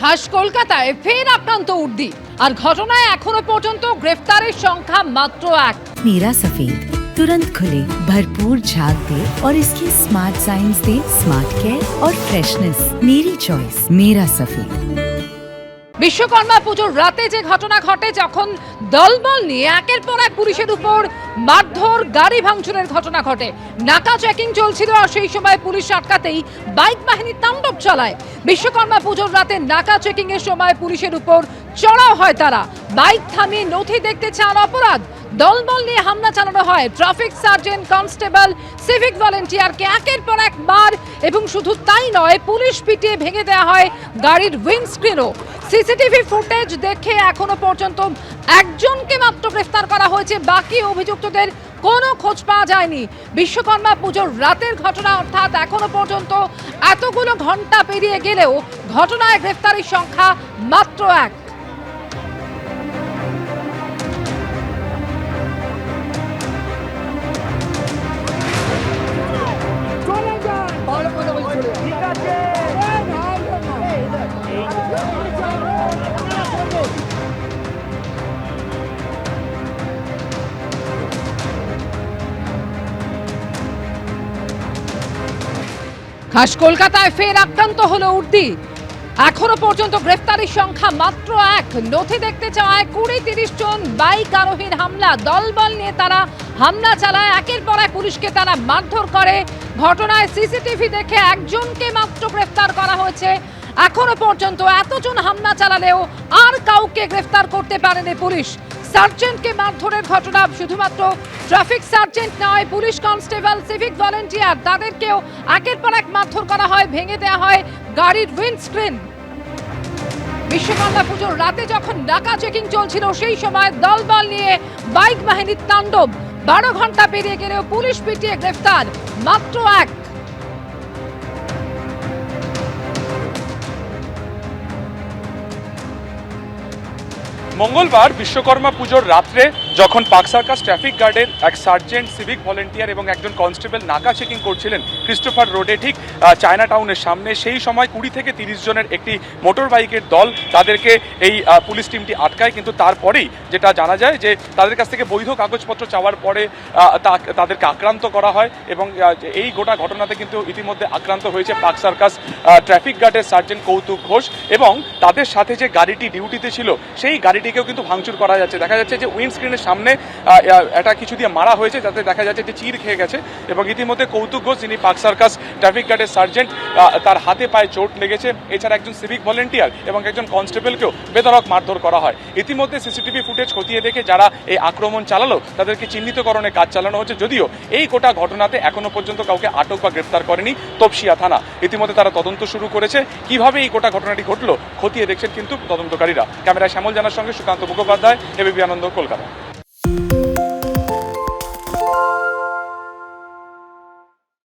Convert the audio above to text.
খাস কলকাতায় ফের আক্রান্ত উর্দি আর ঘটনায় এখনো পর্যন্ত গ্রেফতারের সংখ্যা মাত্র এক मेरा सफेद तुरंत खुले भरपूर झाग दे और इसकी स्मार्ट साइंस दे स्मार्ट केयर और फ्रेशनेस मेरी चॉइस मेरा सफेद বিশ্বকর্মা পুজোর রাতে যে ঘটনা ঘটে, যখন দলবল নিয়ে একের পর এক পুলিশের উপর মারধর, গাড়ি ভাঙচুরের ঘটনা ঘটে। নাকা চেকিং চলছিল আর সেই সময় পুলিশ আটকাতেই বাইক বাহিনী তাণ্ডব চালায়। বিশ্বকর্মা পুজোর রাতে নাকা চেকিং এর সময় পুলিশের উপর চড়াও হয় তারা। বাইক থামিয়ে নথি দেখতে চান অপরাধ। দলবল নিয়ে হামলা চালানো হয়। ট্রাফিক সার্জেন্ট, কনস্টেবল, সিভিক ভলেন্টিয়ারকে একের পর এক মার এবং শুধু তাই নয়, পুলিশ পিটিয়ে ভেঙে দেওয়া হয় গাড়ির উইন্ডস্ক্রিনও সিসিটিভি ফুটেজ দেখে এখনও পর্যন্ত একজনকে মাত্র গ্রেফতার করা হয়েছে। বাকি অভিযুক্তদের কোনো খোঁজ পাওয়া যায়নি। বিশ্বকর্মা পুজোর রাতের ঘটনা অর্থাৎ এখনও পর্যন্ত এতগুলো ঘণ্টা পেরিয়ে গেলেও ঘটনায় গ্রেফতারির সংখ্যা মাত্র এক। খাস কলকাতায় ফের আক্রান্ত হলো উর্দি। এখনও পর্যন্ত গ্রেফতারির সংখ্যা মাত্র এক। নথি দেখতে চাওয়ায় কুড়ি তিরিশ জন বাইক আরোহীর হামলা। দলবল নিয়ে তারা হামলা চালায়। একের পর এক পুলিশকে তারা মারধর করে। ঘটনায় সিসিটিভি দেখে একজনকে মাত্র গ্রেফতার করা হয়েছে। এখনও পর্যন্ত এতজন হামলা চালালেও আর কাউকে গ্রেফতার করতে পারেনি পুলিশ। সার্জেন্টকে মারধরের ঘটনা, শুধুমাত্র ট্রাফিক সার্জেন্ট নয়, পুলিশ কনস্টেবল, সিভিক ভলেন্টিয়ার, তাদেরকেও একের পর এক মারধর করা হয়, ভেঙে দেওয়া হয় গাড়ির উইন্ডস্ক্রিন বিশ্বকর্মা পুজোর রাতে যখন ডাকা চেকিং চলছিল, সেই সময় দলবল নিয়ে বাইক বাহিনীর তাণ্ডব। বারো ঘণ্টা পেরিয়ে গেলেও পুলিশ পিটিয়ে গ্রেফতার। মাত্র এক মঙ্গলবার বিশ্বকর্মা পুজোর রাত্রে যখন পাক সার্কাস ট্রাফিক গার্ডের এক সার্জেন্ট, সিভিক ভলেন্টিয়ার এবং একজন কনস্টেবল নাকা চেকিং করছিলেন ক্রিস্টোফার রোডে, ঠিক চায়না টাউনের সামনে। সেই সময় কুড়ি থেকে তিরিশ জনের একটি মোটর বাইকের দল তাদেরকে এই পুলিশ টিমটি আটকায়। কিন্তু তারপরেই যেটা জানা যায় যে তাদের কাছ থেকে বৈধ কাগজপত্র চাওয়ার পরে তাদেরকে আক্রান্ত করা হয় এবং এই গোটা ঘটনাতে কিন্তু ইতিমধ্যে আক্রান্ত হয়েছে পাক সার্কাস ট্রাফিক গার্ডের সার্জেন্ট কৌতুক ঘোষ এবং তাদের সাথে যে গাড়িটি ডিউটিতে ছিল, সেই গাড়িটিকেও কিন্তু ভাঙচুর করা যাচ্ছে। দেখা যাচ্ছে যে উইন্ডস্ক্রিনের সামনে আহ, কিছু দিয়ে মারা হয়েছে যাতে দেখা যাচ্ছে যে চির খেয়ে গেছে। এবং ইতিমধ্যে কৌতুক ঘোষ যিনি পাক সার্কাস ট্রাফিক গার্ডের সার্জেন্ট তার হাতে পায়ে চোট লেগেছে। এছাড়া একজন সিভিক ভলেন্টিয়ার এবং একজন কনস্টেবলকেও বেধরক মারধর করা হয়। ইতিমধ্যে সিসিটিভি ফুটেজ খতিয়ে দেখে যারা এই আক্রমণ চালালো তাদেরকে চিহ্নিতকরণে কাজ চালানো হচ্ছে। যদিও এই গোটা ঘটনাতে এখনও পর্যন্ত কাউকে আটক বা গ্রেপ্তার করেনি তপসিয়া থানা। ইতিমধ্যে তারা তদন্ত শুরু করেছে। কীভাবে এই গোটা ঘটনাটি ঘটলো খতিয়ে দেখছেন কিন্তু তদন্তকারীরা। ক্যামেরায় শ্যামল জানার সঙ্গে সুকান্ত মুখোপাধ্যায় এবিপি আনন্দ কলকাতা।